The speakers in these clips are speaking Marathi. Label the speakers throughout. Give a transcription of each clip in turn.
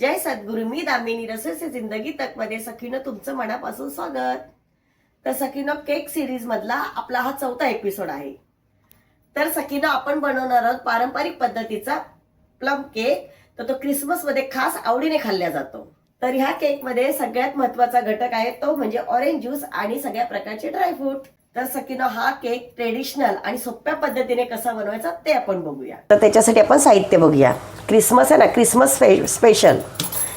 Speaker 1: जय सद्गुरु मी दामिनी रसेसे जिंदगी तकमध्ये सखीनं तुमचं मनापासून स्वागत. तर सखीनं केक सिरीज मधला आपला हा चौथा एपिसोड आहे. तर सखीनं आपण बनवणार आहोत पारंपरिक पद्धतीचा प्लम केक तर तो क्रिसमसमध्ये खास आवडीने खाल्ला जातो. तर ह्या केकमध्ये सगळ्यात महत्त्वाचा घटक आहे तो म्हणजे ऑरेंज ज्यूस आणि सगळ्या प्रकारचे ड्रायफ्रूट तर सकीनं हा केक ट्रेडिशनल आणि सोप्या पद्धतीने कसा बनवायचा ते आपण बघूया. तर त्याच्यासाठी आपण साहित्य बघूया. क्रिसमस आहे ना क्रिसमस स्पेशल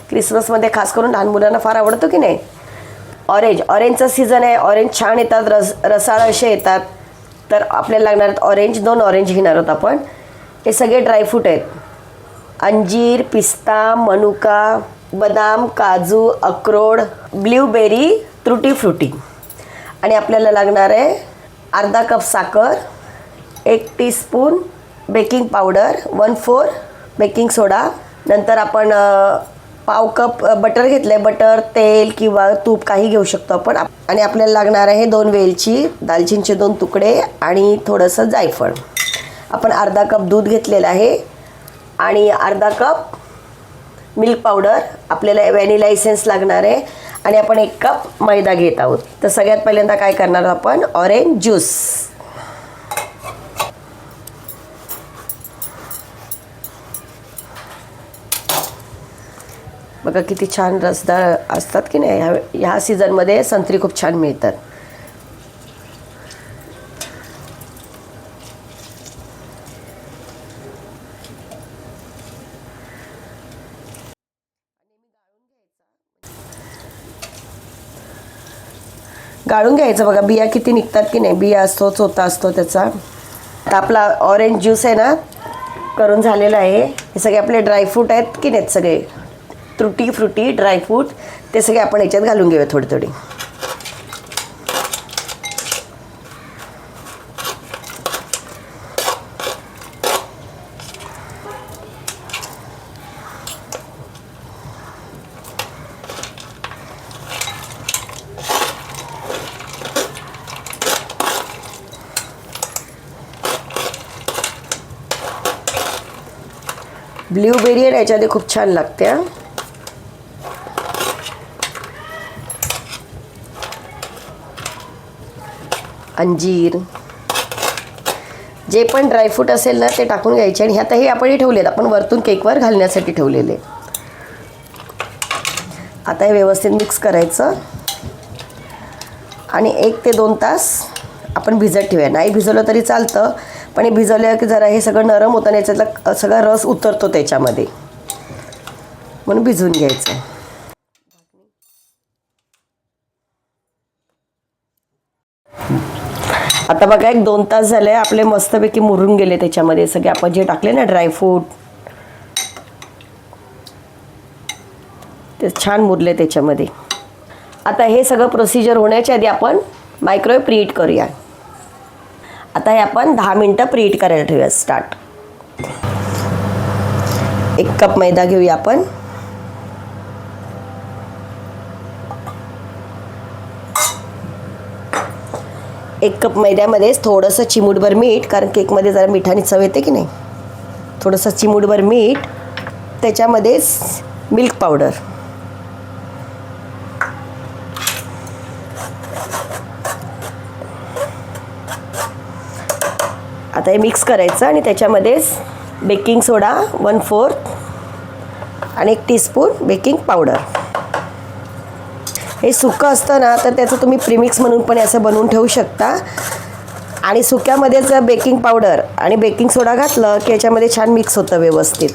Speaker 1: क्रिसमसमध्ये खास करून लहान मुलांना फार आवडतो की नाही? ऑरेंज ऑरेंजचा सीझन आहे. ऑरेंज छान येतात. रस रसाळ असे येतात. तर आपल्याला लागणार आहेत ऑरेंज दोन ऑरेंज घेणार आहोत आपण. हे सगळे ड्रायफ्रूट आहेत. अंजीर पिस्ता मनुका बदाम काजू अक्रोड ब्ल्यूबेरी त्रुटी फ्रुटी आणि आपल्याला लागणार आहे अर्धा कप साखर एक teaspoon baking powder one four baking soda नंतर आपण पाव कप बटर घेतलं आहे बटर तेल किंवा तूप काही घेऊ शकतो आपण. आणि आपल्याला लागणार आहे दोन वेलची दालचिनीचे दोन तुकडे आणि थोडंसं जायफळ. आपण अर्धा कप दूध घेतलेलं आहे. आणि अर्धा कप मिल्क पावडर आपल्याला व्हॅनिला एसेन्स लागणार आहे. आणि आपण एक कप मैदा घेत आहोत. तर सगळ्यात पहिल्यांदा काय करणार आपण? ऑरेंज ज्यूस बघा किती छान रसदार असतात की नाही? ह्या ह्या सीझनमध्ये संत्री खूप छान मिळतात. गाळून घ्यायचं. बघा बिया किती निघतात की नाही? बिया असतो चोथा असतो त्याचा. आता आपला ऑरेंज ज्यूस आहे ना करून झालेला आहे. हे सगळे आपले ड्रायफ्रूट आहेत की नाहीत सगळे? त्रुटी फ्रुटी ड्रायफ्रूट ते सगळे आपण याच्यात घालून घेऊया थोडी थोडी ब्ल्यूबेरी आहे याच्यामध्ये खूप छान लागते हा. अंजीर. जे पण ड्रायफ्रूट असेल ना ते टाकून घ्यायचे आणि आता हे आपण हे आहेत आपण वरतून केकवर घालण्यासाठी ठेवलेले. आता हे व्यवस्थित मिक्स करायचं. आणि एक ते दोन तास आपण भिजत ठेवूया. नाही भिजवलं तरी चालतं. पण हे भिजवलं की जरा हे सगळं नरम होतं आणि याच्यातला सगळा रस उतरतो त्याच्यामध्ये. म्हणून भिजवून घ्यायचं. आता बघा एक दोन तास झाले आपले मस्तपैकी मुरून गेले त्याच्यामध्ये. सगळे आपण जे टाकले ना ड्रायफ्रूट ते छान मुरले त्याच्यामध्ये. आता हे सगळं प्रोसिजर होण्याच्या आधी आपण मायक्रोवेव्ह प्रीट करूया. आता हे आपण दहा मिनटं प्रीट करायला ठेवूया स्टार्ट एक कप मैदा घेऊया आपण. एक कप मैद्यामध्येच थोडंसं चिमूटभर मीठ कारण केकमध्ये जरा मिठाने चव येते की नाही? थोडंसं चिमूटभर मीठ त्याच्यामध्येच मिल्क पावडर आता हे मिक्स करायचं आणि त्याच्यामध्येच बेकिंग सोडा वन फोर्थ आणि एक टीस्पून बेकिंग पावडर हे सुकं असतं ना तर त्याचं तुम्ही प्रीमिक्स म्हणून पण असं बनवून ठेवू शकता. आणि सुक्यामध्येच बेकिंग पावडर आणि बेकिंग सोडा घातलं की याच्यामध्ये छान मिक्स होतं व्यवस्थित.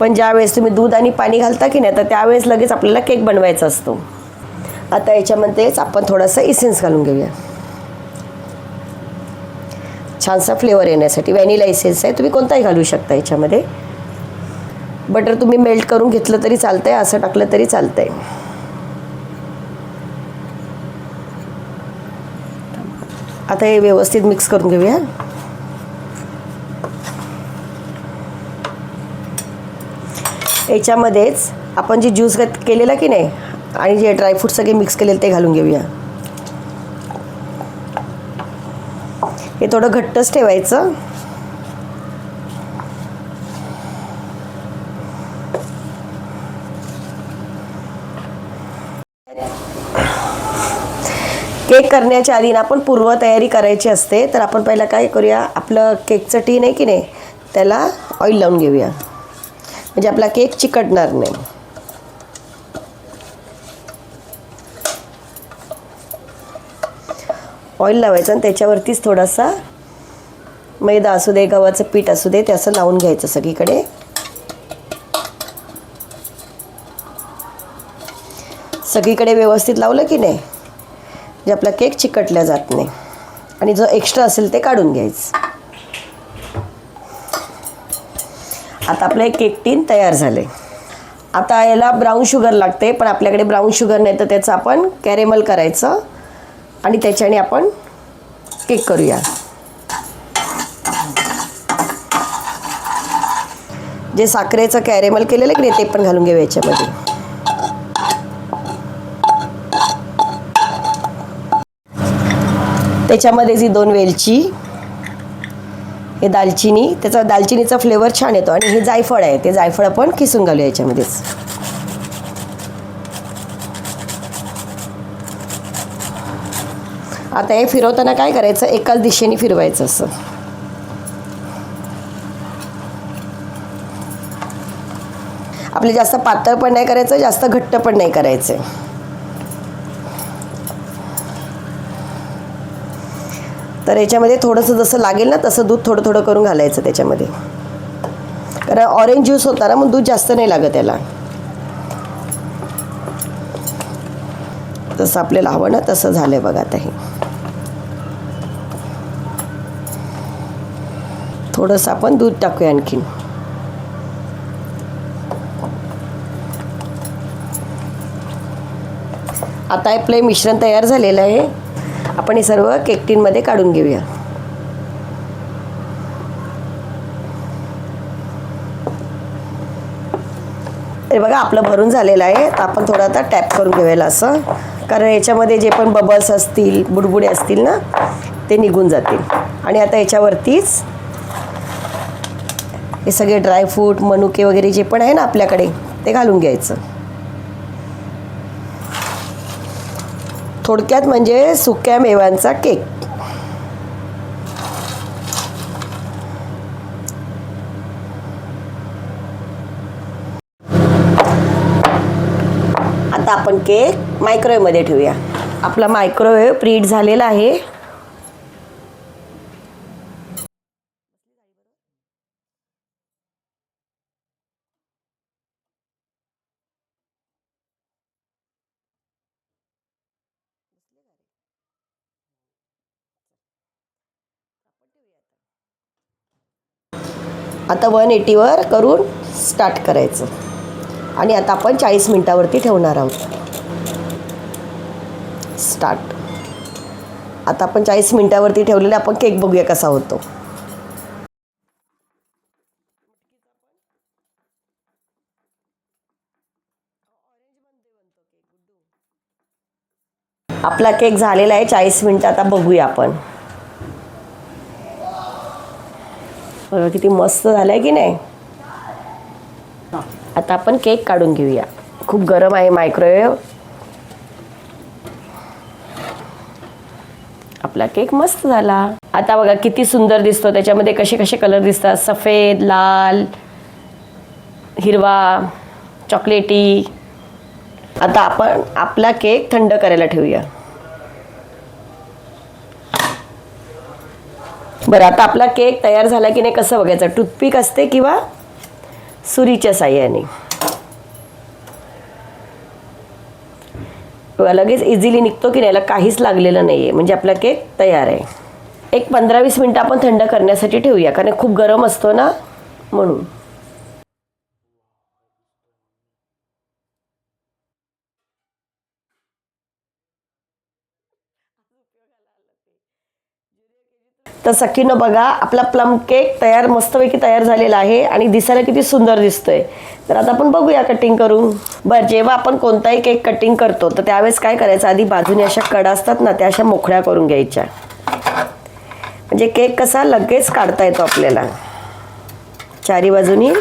Speaker 1: पण ज्यावेळेस तुम्ही दूध आणि पाणी घालता की नाही तर त्यावेळेस लगेच आपल्याला केक बनवायचा असतो. आता याच्यामध्येच आपण थोडंसं इसेन्स घालून घेऊया. छानसा फ्लेवर येण्यासाठी. व्हॅनिला एसेन्स आहे. तुम्ही कोणताही घालू शकता याच्यामध्ये. बटर तुम्ही मेल्ट करून घेतलं तरी चालतं आहे असं टाकलं तरी चालतंय. आता हे व्यवस्थित मिक्स करून घेऊया. याच्यामध्येच आपण जे ज्यूस केलेला की नाही आणि जे ड्रायफ्रूट सगळे मिक्स केलेले ते घालून घेऊया. हे थोडं घट्टच ठेवायचं. केक करण्याच्या आधी ना आपण पूर्वतयारी करायची असते तर आपण पहिला काय करूया आपलं केकचं टीन आहे की नाही त्याला ऑइल लावून घेऊया. म्हणजे आपला केक चिकटणार नाही. ऑइल लावायचं आणि त्याच्यावरतीच थोडासा मैदा असू दे गव्हाचं पीठ असू दे ते असं लावून घ्यायचं सगळीकडे. सगळीकडे व्यवस्थित लावलं की नाही? जे आपला केक चिकटल्या जात नाही. आणि जो एक्स्ट्रा असेल ते काढून घ्यायचं. आता आपलं हे केक टीन तयार झाले आता याला ब्राऊन शुगर लागते पण आपल्याकडे ब्राऊन शुगर नाही तर त्याचं आपण कॅरेमल करायचं. आणि त्याच्याने आपण केक करूया. जे साखरेचं कॅरेमल केलेलं आहे की नाही ते पण घालून घेऊ याच्यामध्ये. त्याच्यामध्ये जी दोन वेलची हे दालचिनी त्याचा दालचिनीचा फ्लेवर छान येतो आणि हे जायफळ आहे ते जायफळ आपण किसून घालूया याच्यामध्येच. आता हे फिरवताना काय करायचं? एकाच दिशेने फिरवायचं असं. आपले जास्त पातळ पण नाही करायचं जास्त घट्ट पण नाही करायचं. तर याच्यामध्ये थोडंसं जसं लागेल ना तसं दूध थोडं थोडं करून घालायचं त्याच्यामध्ये. कारण ऑरेंज ज्यूस होता ना मग दूध जास्त नाही लागत त्याला. तसं आपल्याला हवं ना तसं आहे बघा आता हे. थोडंसं आपण दूध टाकूया आणखीन. आता आपलं मिश्रण तयार झालेलं आहे. आपण हे सर्व केक टीनमध्ये काढून घेऊया. हे बघा आपलं भरून झालेलं आहे. तर आपण थोडं आता टॅप करून घेऊयाला असं. कारण याच्यामध्ये जे पण बबल्स असतील बुडबुडे असतील ना ते निघून जातील. आणि आता याच्यावरतीच हे सगळे ड्रायफ्रूट मनुके वगैरे जे पण आहे ना आपल्याकडे ते घालून घ्यायचं. थोडक्यात म्हणजे सुक्या मेव्यांचा केक. आता आपण केक मायक्रोवेव्हमध्ये ठेवूया. आपला मायक्रोवेव्ह प्रीट झालेला आहे. आता वन एटीवर करून स्टार्ट करायचं. आणि आता आपण चाळीस मिनटावरती ठेवणार आहोत. स्टार्ट. आता आपण चाळीस मिनटावरती ठेवलेला आपण केक बघूया कसा होतो. आपला केक झालेला आहे चाळीस मिनटं आता बघूया आपण. बघा किती मस्त झालाय की नाही? आता आपण केक काढून घेऊया. खूप गरम आहे मायक्रोवेव्ह आपला केक मस्त झाला. आता बघा किती सुंदर दिसतो. त्याच्यामध्ये कसे कसे कलर दिसतात? सफेद लाल हिरवा चॉकलेटी आता आपण आपला केक थंड करायला ठेवूया. बरं आता आपला केक तयार झाला की नाही कसं बघायचं? टूथपिक असते किंवा सुरीच्या साह्याने? लगेच इझिली निघतो की नाही? याला काहीच लागलेलं नाही आहे म्हणजे आपला केक तयार आहे. एक पंधरा वीस मिनटं आपण थंड करण्यासाठी ठेवूया कारण खूप गरम असतो ना म्हणून. तर सखीनं बघा आपला प्लम केक तयार मस्तपैकी तयार झालेला आहे आणि दिसायला किती सुंदर दिसतोय. तर आता आपण बघूया कटिंग करून. बरं जेव्हा आपण कोणताही केक कटिंग करतो तर त्यावेळेस काय करायचं? आधी बाजूने अशा कडा असतात ना त्या अशा मोकळ्या करून घ्यायच्या. म्हणजे केक कसा लगेच काढता येतो आपल्याला. चारी बाजूनी.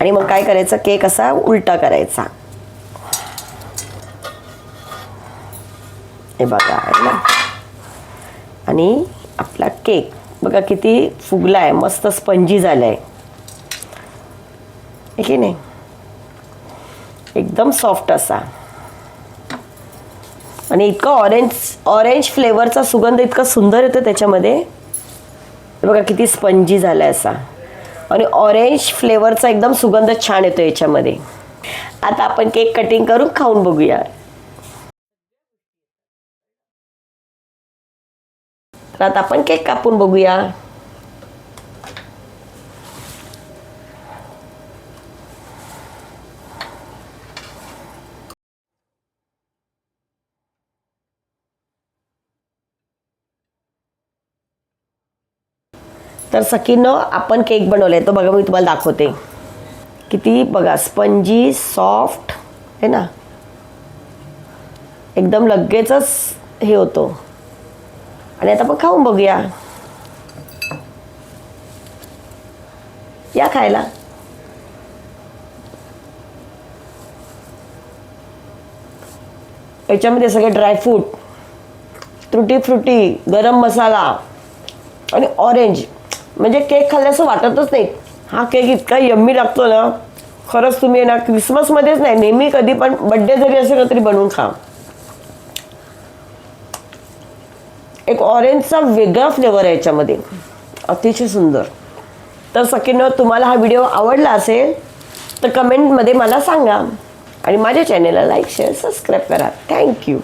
Speaker 1: आणि मग काय करायचं? केक असा उलटा करायचा. हे बघा आहे ना? आणि आपला केक बघा किती फुगला आहे मस्त स्पंजी झाला आहे की नाही? एकदम सॉफ्ट असा. आणि इतका ऑरेंज ऑरेंज फ्लेवरचा सुगंध इतका सुंदर येतो त्याच्यामध्ये. बघा किती स्पंजी झाला आहे असा. आणि ऑरेंज फ्लेवरचा एकदम सुगंध छान येतो याच्यामध्ये. आता आपण केक कटिंग करून खाऊन बघूया. तर आता आपण केक कापून बघूया. तर सकीनं आपण केक बनवलाय. तो बघा मी तुम्हाला दाखवते. किती बघा स्पंजी सॉफ्ट आहे ना? एकदम लगेचच हे होतो. आणि आता आपण खाऊन बघूया या खायला याच्यामध्ये सगळे ड्रायफ्रूट त्रुटी फ्रुटी गरम मसाला आणि ऑरेंज म्हणजे केक खाल्ल्याचं वाटतच नाही हा केक इतका यम्मी लागतो ना खरंच तुम्ही ना क्रिसमसमध्येच नाही नेहमी कधी पण बड्डे जरी असेल ना तरी बनवून खा एक ऑरेंजचा वेगळा फ्लेवर आहे याच्यामध्ये. अतिशय सुंदर. तर सकीनं तुम्हाला हा व्हिडिओ आवडला असेल तर कमेंटमध्ये मला सांगा. आणि माझ्या चॅनेलला लाईक शेअर सबस्क्राईब करा. Thank you